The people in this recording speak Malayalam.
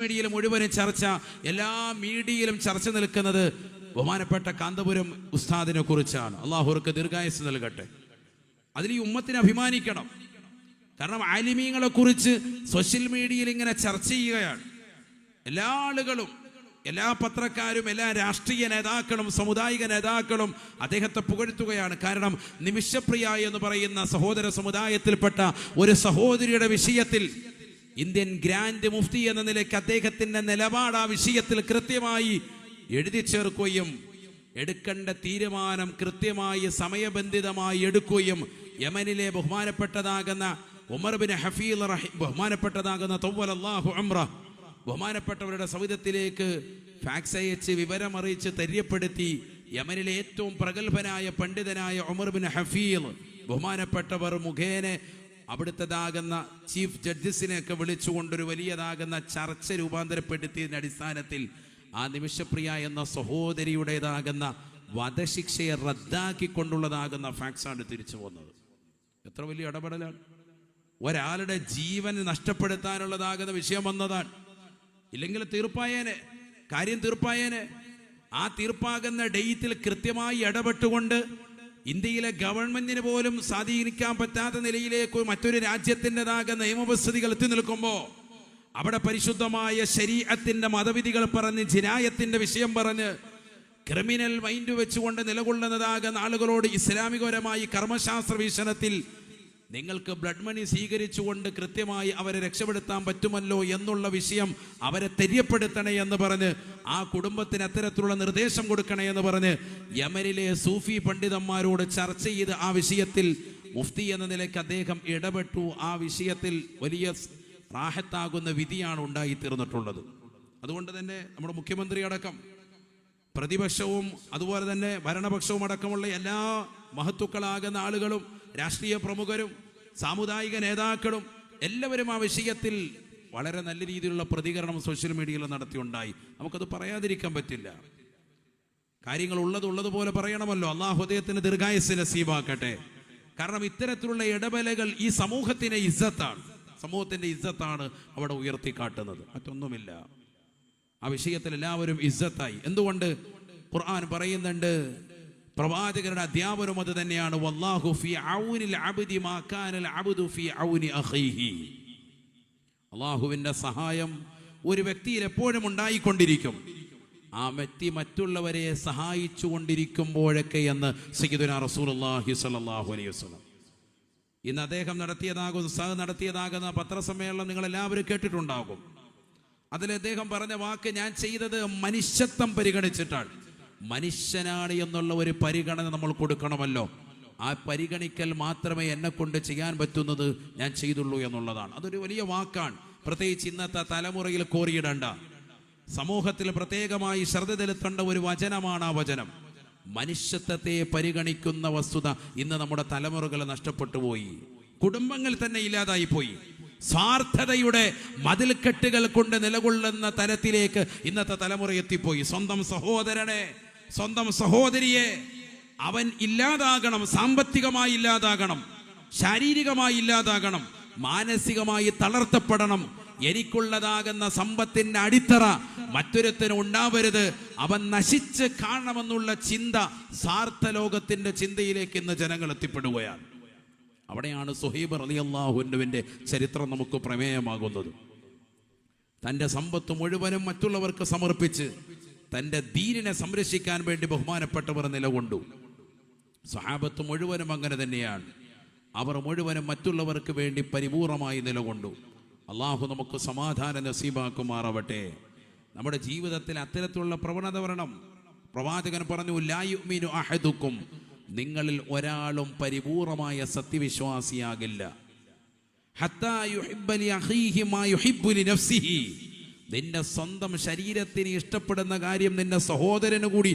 മീഡിയയിൽ മുഴുവനും ചർച്ച എല്ലാ മീഡിയയിലും ചർച്ച നിൽക്കുന്നത് ബഹുമാനപ്പെട്ട കാന്തപുരം ഉസ്താദിനെ കുറിച്ചാണ്. അള്ളാഹുർക്ക് ദീർഘായുസ് നൽകട്ടെ. അതിൽ ഈ ഉമ്മത്തിനെ അഭിമാനിക്കണം. കാരണം ആലിമീങ്ങളെ കുറിച്ച് സോഷ്യൽ മീഡിയയിൽ ഇങ്ങനെ ചർച്ച ചെയ്യുകയാണ്. എല്ലാ ആളുകളും എല്ലാ പത്രക്കാരും എല്ലാ രാഷ്ട്രീയ നേതാക്കളും സമുദായിക നേതാക്കളും അദ്ദേഹത്തെ പുകഴ്ത്തുകയാണ്. കാരണം നിമിഷപ്രിയ എന്ന് പറയുന്ന സഹോദര സമുദായത്തിൽപ്പെട്ട ഒരു സഹോദരിയുടെ വിഷയത്തിൽ ഇന്ത്യൻ ഗ്രാൻഡ് മുഫ്തി എന്ന നിലയ്ക്ക് അദ്ദേഹത്തിന്റെ നിലപാട് ആ വിഷയത്തിൽ കൃത്യമായി എഴുതി ചേർക്കുകയും എടുക്കേണ്ട തീരുമാനം കൃത്യമായി സമയബന്ധിതമായി എടുക്കുകയും യമനിലെ ബഹുമാനപ്പെട്ടതാകുന്ന ഉമർ ബിൻ ഹഫീൽ ബഹുമാനപ്പെട്ടതാകുന്ന തൗവൽ അമ്ര ബഹുമാനപ്പെട്ടവരുടെ സവിധത്തിലേക്ക് ഫാക്സ് അയച്ച് വിവരമറിയിച്ച് തെര്യപ്പെടുത്തി യമനിലെ ഏറ്റവും പ്രഗത്ഭനായ പണ്ഡിതനായ ഉമർ ബിൻ ഹഫീൽ ബഹുമാനപ്പെട്ടവർ മുഖേന അവിടുത്തതാകുന്ന ചീഫ് ജഡ്ജസിനെയൊക്കെ വിളിച്ചുകൊണ്ടൊരു വലിയതാകുന്ന ചർച്ച രൂപാന്തരപ്പെടുത്തിയതിന്റെ അടിസ്ഥാനത്തിൽ ആ നിമിഷപ്രിയ എന്ന സഹോദരിയുടേതാകുന്ന വധശിക്ഷയെ റദ്ദാക്കിക്കൊണ്ടുള്ളതാകുന്ന ഫാക്സാണ് തിരിച്ചു പോകുന്നത്. എത്ര വലിയ ഇടപെടലാണ്. ഒരാളുടെ ജീവൻ നഷ്ടപ്പെടുത്താനുള്ളതാകുന്ന വിഷയം വന്നതാണ്. ഇല്ലെങ്കിൽ തീർപ്പായേനെ കാര്യം തീർപ്പായേനെ. ആ തീർപ്പാകുന്ന ഡേറ്റിൽ കൃത്യമായി ഇടപെട്ടുകൊണ്ട് ഇന്ത്യയിലെ ഗവൺമെന്റിന് പോലും സ്വാധീനിക്കാൻ പറ്റാത്ത നിലയിലേക്ക് മറ്റൊരു രാജ്യത്തിന്റെതാകുന്ന നിയമവസ്ഥിതികൾ എത്തി നിൽക്കുമ്പോൾ അവിടെ പരിശുദ്ധമായ ശരീരത്തിന്റെ മതവിധികൾ പറഞ്ഞ് ജിനായത്തിന്റെ വിഷയം പറഞ്ഞ് ക്രിമിനൽ മൈൻഡ് വെച്ചുകൊണ്ട് നിലകൊള്ളുന്നതാകുന്ന ആളുകളോട് ഇസ്ലാമികപരമായി കർമ്മശാസ്ത്ര വീക്ഷണത്തിൽ നിങ്ങൾക്ക് ബ്ലഡ് മണി സ്വീകരിച്ചുകൊണ്ട് കൃത്യമായി അവരെ രക്ഷപ്പെടുത്താൻ പറ്റുമല്ലോ എന്നുള്ള വിഷയം അവരെ തെര്യപ്പെടുത്തണേ എന്ന് പറഞ്ഞ് ആ കുടുംബത്തിന് അത്തരത്തിലുള്ള നിർദ്ദേശം കൊടുക്കണേ എന്ന് പറഞ്ഞ് യമനിലെ സൂഫി പണ്ഡിതന്മാരോട് ചർച്ച ചെയ്ത് ആ വിഷയത്തിൽ മുഫ്തി എന്ന നിലയ്ക്ക് അദ്ദേഹം ഇടപെട്ടു. ആ വിഷയത്തിൽ വലിയ റാഹത്താകുന്ന വിധിയാണ് ഉണ്ടായിത്തീർന്നിട്ടുള്ളത്. അതുകൊണ്ട് തന്നെ നമ്മുടെ മുഖ്യമന്ത്രി അടക്കം പ്രതിപക്ഷവും അതുപോലെ തന്നെ ഭരണപക്ഷവും അടക്കമുള്ള എല്ലാ മഹത്തുക്കളാകുന്ന ആളുകളും രാഷ്ട്രീയ പ്രമുഖരും സാമുദായിക നേതാക്കളും എല്ലാവരും ആ വിഷയത്തിൽ വളരെ നല്ല രീതിയിലുള്ള പ്രതികരണം സോഷ്യൽ മീഡിയയിൽ നടത്തിയുണ്ടായി. നമുക്കത് പറയാതിരിക്കാൻ പറ്റില്ല. കാര്യങ്ങൾ ഉള്ളത് ഉള്ളതുപോലെ പറയണമല്ലോ. അന്നാ ഹൃദയത്തിന് ദീർഘായുസ് നസീബാക്കട്ടെ. കാരണം ഇത്തരത്തിലുള്ള ഇടപെലകൾ ഈ സമൂഹത്തിന്റെ ഇസ്സത്താണ്. സമൂഹത്തിന്റെ ഇസ്സത്താണ് അവിടെ ഉയർത്തിക്കാട്ടുന്നത്. മറ്റൊന്നുമില്ല. ആ വിഷയത്തിൽ എല്ലാവരും ഇസ്സത്തായി. എന്തുകൊണ്ട്? ഖുർആൻ പറയുന്നുണ്ട് പ്രവാചകരുടെ അധ്യാപനം അത് തന്നെയാണ്. വല്ലാഹു ഔനിൽ അബ്ദി അബ്ദു ഔനി അഖീഹി. സഹായം ഒരു വ്യക്തിയിൽ എപ്പോഴും ഉണ്ടായിക്കൊണ്ടിരിക്കും. ആ വ്യക്തി മറ്റുള്ളവരെ സഹായിച്ചു കൊണ്ടിരിക്കുമ്പോഴൊക്കെ എന്ന് സയ്യിദുന റസൂലുള്ളാഹി സ്വല്ലല്ലാഹു അലൈഹി വസല്ലം. ഇന്ന് അദ്ദേഹം നടത്തിയതാകും സഹ നടത്തിയതാകുന്ന പത്രസമ്മേളനം നിങ്ങൾ എല്ലാവരും കേട്ടിട്ടുണ്ടാകും. അതിൽ അദ്ദേഹം പറഞ്ഞ വാക്ക് ഞാൻ ചെയ്തത് മനുഷ്യത്വം പരിഗണിച്ചിട്ടാണ്. മനുഷ്യനാണ് എന്നുള്ള ഒരു പരിഗണന നമ്മൾ കൊടുക്കണമല്ലോ. ആ പരിഗണിക്കൽ മാത്രമേ എന്നെ കൊണ്ട് ചെയ്യാൻ പറ്റുന്നത് ഞാൻ ചെയ്തുള്ളൂ എന്നുള്ളതാണ്. അതൊരു വലിയ വാക്കാണ്. പ്രത്യേകിച്ച് ഇന്നത്തെ തലമുറയിൽ കോറിയിടണ്ട. സമൂഹത്തിൽ പ്രത്യേകമായി ശ്രദ്ധ ചെലുത്തേണ്ട ഒരു വചനമാണ് ആ വചനം. മനുഷ്യത്വത്തെ പരിഗണിക്കുന്ന വസ്തുത ഇന്ന് നമ്മുടെ തലമുറകൾ നഷ്ടപ്പെട്ടു പോയി. കുടുംബങ്ങൾ തന്നെ ഇല്ലാതായി പോയി. സ്വാർത്ഥതയുടെ മതിൽക്കെട്ടുകൾ കൊണ്ട് നിലകൊള്ളുന്ന തരത്തിലേക്ക് ഇന്നത്തെ തലമുറ എത്തിപ്പോയി. സ്വന്തം സഹോദരനെ സ്വന്തം സഹോദരിയെ അവൻ ഇല്ലാതാകണം സാമ്പത്തികമായി ഇല്ലാതാകണം ശാരീരികമായി ഇല്ലാതാകണം മാനസികമായി തളർത്തപ്പെടണം. എനിക്കുള്ളതാകുന്ന സമ്പത്തിന്റെ അടിത്തറ മറ്റൊരുത്തിന് ഉണ്ടാവരുത്. അവൻ നശിച്ച് കാണണമെന്നുള്ള ചിന്ത സാർത്ഥ ലോകത്തിന്റെ ചിന്തയിലേക്ക് ഇന്ന് ജനങ്ങൾ എത്തിപ്പെടുകയാണ്. അവിടെയാണ് സുഹൈബ് അലി അള്ളാഹുവിന്റെ ചരിത്രം നമുക്ക് പ്രമേയമാകുന്നത്. തന്റെ സമ്പത്ത് മുഴുവനും മറ്റുള്ളവർക്ക് സമർപ്പിച്ച് തന്റെ ദീനിനെ സംരക്ഷിക്കാൻ വേണ്ടി ബഹുമാനപ്പെട്ടവർ നിലകൊണ്ടു. സഹാബത്ത് മുഴുവനും അങ്ങനെ തന്നെയാണ്. അവർ മുഴുവനും മറ്റുള്ളവർക്ക് വേണ്ടി പരിപൂർണമായി നിലകൊണ്ടു. അള്ളാഹു നമുക്ക് സമാധാന നസീബാക്കുമാറാവട്ടെ. നമ്മുടെ ജീവിതത്തിൽ അത്തരത്തിലുള്ള പ്രവണത വരണം. പ്രവാചകൻ പറഞ്ഞു ലായുമീനു അഹദുക്കും. നിങ്ങളിൽ ഒരാളും പരിപൂർണമായ സത്യവിശ്വാസിയാകില്ല. ഹത്താ യുഹിബ്ബ ലി അഖീഹി മാ യുഹിബ്ബു ലി നഫ്സിഹി. നിന്റെ സ്വന്തം ശരീരത്തിന് ഇഷ്ടപ്പെടുന്ന കാര്യം നിന്റെ സഹോദരന് കൂടി